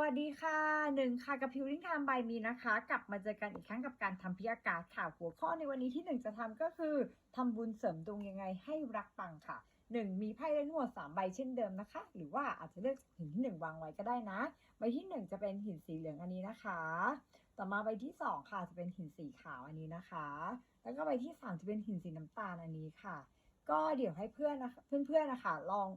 วัสดีค่ะหนึ่งค่ะกับพิวริงไทม์บายมีนะคะ กลับมาเจอกันอีกครั้งกับการทำพิยากาศค่ะหัวข้อในวันนี้ที่หนึ่งจะทำก็คือทำบุญเสริมดวงยังไงให้รักปังค่ะหนึ่งมีไพ่ได้ทั้งหมดสามใบเช่นเดิมนะคะ หรือว่าอาจจะเลือกหินที่หนึ่งวางไว้ก็ได้นะ ใบที่หนึ่งจะเป็นหินสีเหลืองอันนี้นะคะ ต่อมาใบที่สองค่ะจะเป็นหินสีขาวอันนี้นะคะ แล้วก็ใบที่สามจะเป็นหินสีน้ำตาลอันนี้ค่ะ ก็เดี๋ยวให้เพื่อนนะคะเพื่อนๆนะคะลอง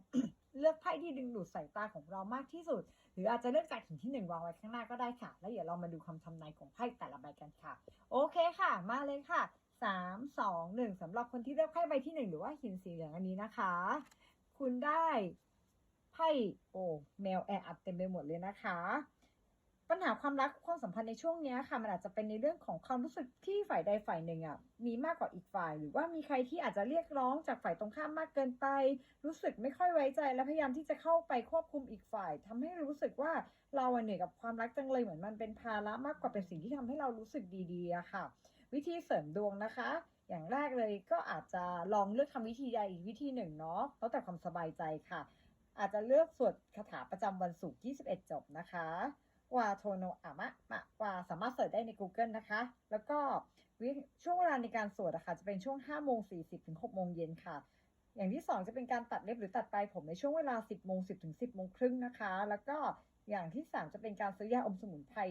เลือกไพ่ที่ดึงดูดสายตาของเรามากที่สุด หรืออาจจะเลือกจากหินที่หนึ่งวางไว้ข้างหน้าก็ได้ค่ะ แล้วเดี๋ยวเรามาดูคำทำนายของไพ่แต่ละใบกันค่ะ โอเคค่ะ มาเลยค่ะสามสองหนึ่งสำหรับคนที่เลือกไพ่ใบที่หนึ่งหรือว่าหินสีเหลืองอันนี้นะคะ คุณได้ไพ่โอ้แมวแออัดเต็มไปหมดเลยนะคะ ปัญหาความรักความสัมพันธ์ในช่วงนี้ค่ะมันอาจจะเป็นในเรื่องของความรู้สึกที่ฝ่ายใดฝ่ายหนึ่งอะมีมากกว่าอีกฝ่าย หรือว่ามีใครที่อาจจะเรียกร้องจากฝ่ายตรงข้ามมากเกินไป รู้สึกไม่ค่อยไว้ใจ และพยายามที่จะเข้าไปควบคุมอีกฝ่ายทำให้รู้สึกว่าเราเหนื่อยกับความรักจังเลยเหมือนมันเป็นภาระมากกว่าเป็นสิ่งที่ทำให้เรารู้สึกดีๆอะค่ะ วิธีเสริมดวงนะคะ อย่างแรกเลยก็อาจจะลองเลือกทำวิธีใดอีกวิธีหนึ่งเนาะแล้วแต่ความสบายใจค่ะ อาจจะเลือกสวดคาถาประจำวันศุกร์21จบนะคะ วาโทโนอะมะมะวาสามารถเสิร์ชได้ใน Google นะคะ แล้วก็วิช่วงเวลาในการสวดอะค่ะจะเป็นช่วง5โมง40ถึง6โมงเย็นค่ะ อย่างที่ 2 จะเป็นการตัดเล็บหรือตัดปลายผมในช่วงเวลา 10โมง10ถึง10โมงครึ่งนะคะ แล้วก็อย่างที่ 3 จะเป็นการซื้อยาอมสมุนไพร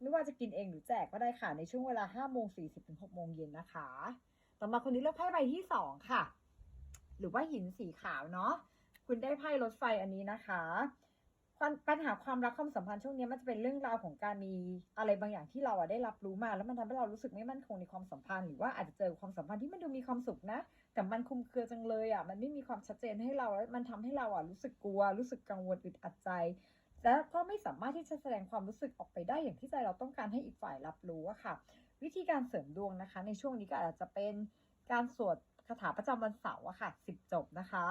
ไม่ว่าจะกินเองหรือแจกก็ได้ค่ะในช่วงเวลา5โมง40ถึง6โมงเย็นนะคะ ต่อมาคนนี้เลือกไพ่ใบที่ 2 ค่ะ หรือว่าหินสีขาวเนาะคุณได้ไพ่รถไฟอันนี้นะคะ ความปัญหาความรักความสัมพันธ์ช่วงนี้มันจะเป็นเรื่องราวของการมีอะไรบางอย่างที่เราอะได้รับรู้มา แล้วมันทำให้เรารู้สึกไม่มั่นคงในความสัมพันธ์หรือว่าอาจจะเจอความสัมพันธ์ที่มันดูมีความสุขนะ แต่มันคุมเครือจังเลยอะมันไม่มีความชัดเจนให้เราแล้วมันทำให้เราอะรู้สึกกลัว รู้สึกกังวลอึดอัดใจ แล้วก็ไม่สามารถที่จะแสดงความรู้สึกออกไปได้อย่างที่ใจเราต้องการให้อีกฝ่ายรับรู้อะค่ะ วิธีการเสริมดวงนะคะ ในช่วงนี้ก็อาจจะเป็นการสวดคาถาประจำวันเสาร์อะค่ะสิบจบนะคะ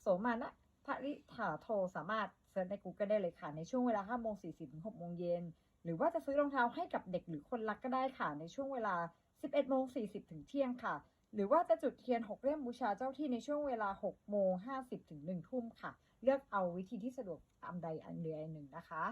โสมานะ ภริถาโทสามารถเซิร์ชใน Google ได้เลยค่ะ ในช่วงเวลา5โมง40ถึง6โมงเย็น หรือว่าจะซื้อรองเท้าให้กับเด็กหรือคนรักก็ได้ค่ะ ในช่วงเวลา 11โมง40ถึงเที่ยงค่ะ หรือว่าจะจุดเทียน 6 เล่มบูชาเจ้าที่ในช่วงเวลา6โมง50ถึง1ทุ่มค่ะ เลือกเอาวิธีที่สะดวกตามใดอันใดอันหนึ่งนะคะ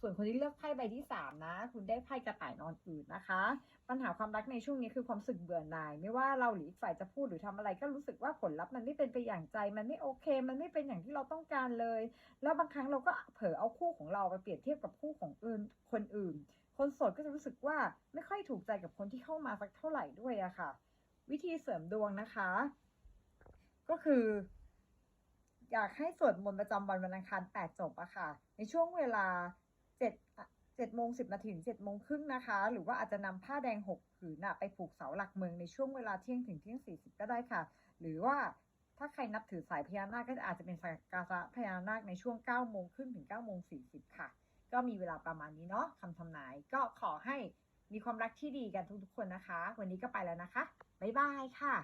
ส่วนคนที่เลือกไพ่ใบที่3นะ คุณได้ไพ่กระต่ายนอนอืดนะคะ ปัญหาความรักในช่วงนี้คือความสึกเบื่อหน่าย ไม่ว่าเราหรืออีกฝ่ายจะพูดหรือทำอะไร ก็รู้สึกว่าผลลัพธ์มันไม่เป็นไปอย่างใจ มันไม่โอเค มันไม่เป็นอย่างที่เราต้องการเลย แล้วบางครั้งเราก็เผลอเอาคู่ของเราไปเปรียบเทียบกับคู่ของอื่นคนอื่น คนโสดก็จะรู้สึกว่าไม่ค่อยถูกใจกับคนที่เข้ามาสักเท่าไหร่ด้วยอะค่ะ วิธีเสริมดวงนะคะ ก็คืออยากให้สวดมนต์ประจำวันวันอังคารแปดจบอะค่ะ ในช่วงเวลา เจ็ดเจ็ดโมงสิบนาทีถึงเจ็ดโมงครึ่งนะคะ หรือว่าอาจจะนำผ้าแดงหกผืนอะไปผูกเสาหลักเมืองในช่วงเวลาเที่ยงถึงเที่ยงสี่สิบก็ได้ค่ะ หรือว่าถ้าใครนับถือสายพญานาคก็อาจจะเป็นสักการะพญานาคในช่วงเก้าโมงครึ่งถึงเก้าโมงสี่สิบค่ะ ก็มีเวลาประมาณนี้เนาะคำทำนายก็ขอให้มีความรักที่ดีกันทุกๆคนนะคะ วันนี้ก็ไปแล้วนะคะ บ๊ายบายค่ะ